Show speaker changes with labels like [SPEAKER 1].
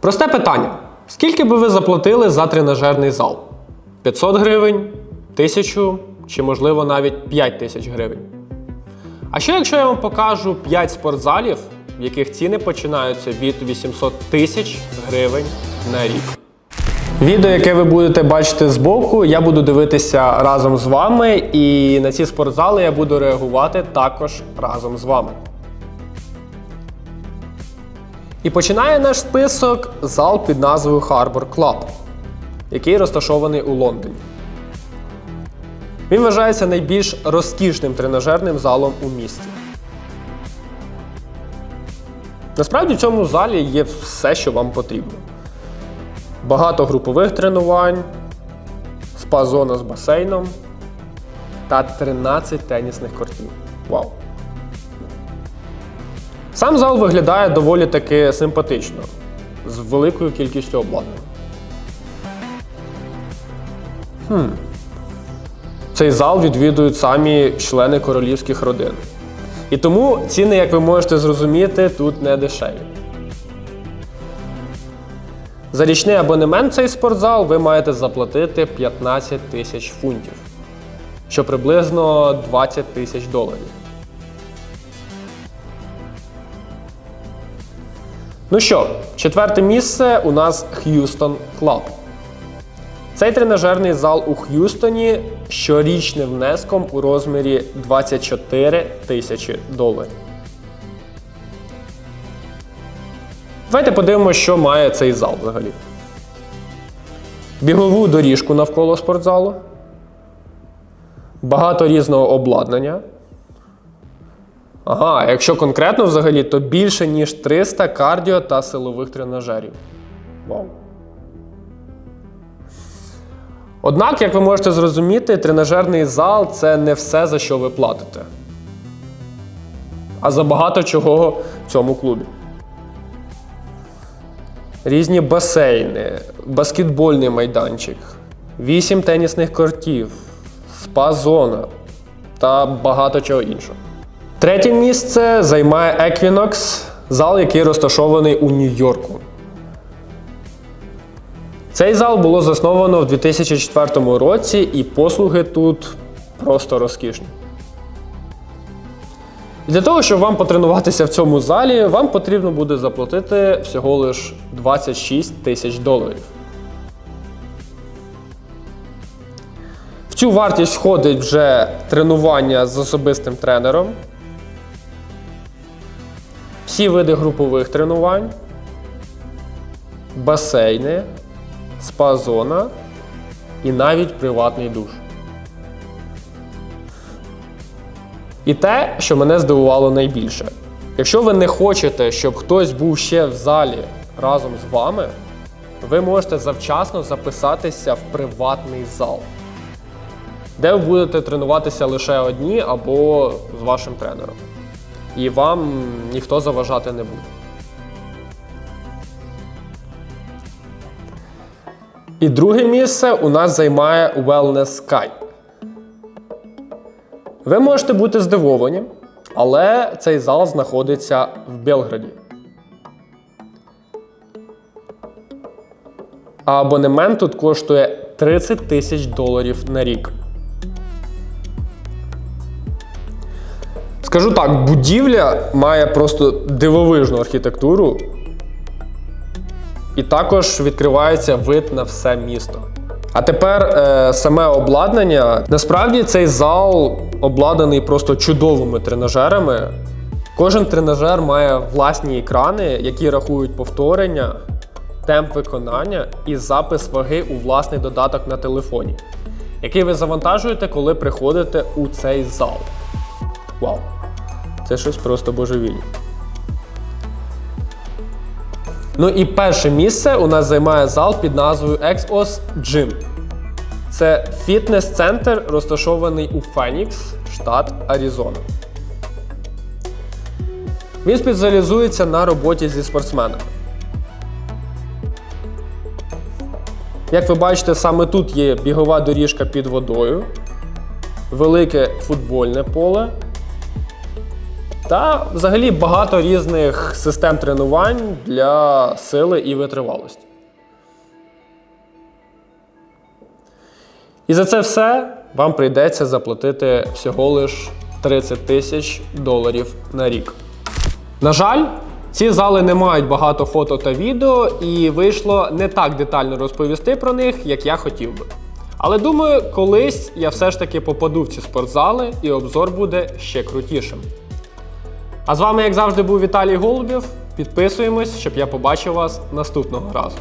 [SPEAKER 1] Просте питання: скільки би ви заплатили за тренажерний зал? 500 гривень, 1000 чи, можливо, навіть 5 тисяч гривень? А що якщо я вам покажу 5 спортзалів, в яких ціни починаються від 800 тисяч гривень на рік? Відео, яке ви будете бачити збоку, я буду дивитися разом з вами, і на ці спортзали я буду реагувати також разом з вами. І починає наш список зал під назвою Harbor Club, який розташований у Лондоні. Він вважається найбільш розкішним тренажерним залом у місті. Насправді в цьому залі є все, що вам потрібно. Багато групових тренувань, спа-зона з басейном та 13 тенісних кортів. Вау! Сам зал виглядає доволі таки симпатично, з великою кількістю обладнання. Хм. Цей зал відвідують самі члени королівських родин. І тому ціни, як ви можете зрозуміти, тут не дешеві. За річний абонемент цей спортзал ви маєте заплатити 15 тисяч фунтів, що приблизно 20 тисяч доларів. Ну що, четверте місце у нас Х'юстон Клаб. Цей тренажерний зал у Х'юстоні щорічним внеском у розмірі 24 тисячі доларів. Давайте подивимося, що має цей зал взагалі. Бігову доріжку навколо спортзалу. Багато різного обладнання. Ага, якщо конкретно взагалі, то більше ніж 300 кардіо та силових тренажерів. Вау. Однак, як ви можете зрозуміти, тренажерний зал це не все, за що ви платите. А за багато чого в цьому клубі. Різні басейни, баскетбольний майданчик, 8 тенісних кортів, спа-зона та багато чого іншого. Третє місце займає Equinox, зал, який розташований у Нью-Йорку. Цей зал було засновано в 2004 році, і послуги тут просто розкішні. Для того, щоб вам потренуватися в цьому залі, вам потрібно буде заплатити всього лиш 26 тисяч доларів. В цю вартість входить вже тренування з особистим тренером, всі види групових тренувань, басейни, спа-зона і навіть приватний душ. І те, що мене здивувало найбільше. Якщо ви не хочете, щоб хтось був ще в залі разом з вами, ви можете завчасно записатися в приватний зал, де ви будете тренуватися лише одні або з вашим тренером. І вам ніхто заважати не буде. І друге місце у нас займає Wellness Sky. Ви можете бути здивовані, але цей зал знаходиться в Белграді. А абонемент тут коштує 30 тисяч доларів на рік. Скажу так, будівля має просто дивовижну архітектуру. І також відкривається вид на все місто. А тепер е, саме обладнання. Насправді цей зал обладнаний просто чудовими тренажерами. Кожен тренажер має власні екрани, які рахують повторення, темп виконання і запис ваги у власний додаток на телефоні, який ви завантажуєте, коли приходите у цей зал. Вау! Це щось просто божевільне. Ну і перше місце у нас займає зал під назвою Exos Gym. Це фітнес-центр, розташований у Фенікс, штат Аризона. Він спеціалізується на роботі зі спортсменами. Як ви бачите, саме тут є бігова доріжка під водою, велике футбольне поле, та взагалі багато різних систем тренувань для сили і витривалості. І за це все вам прийдеться заплатити всього лиш 30 тисяч доларів на рік. На жаль, ці зали не мають багато фото та відео, і вийшло не так детально розповісти про них, як я хотів би. Але думаю, колись я все ж таки попаду в ці спортзали, і обзор буде ще крутішим. А з вами, як завжди, був Віталій Голубів. Підписуємось, щоб я побачив вас наступного разу.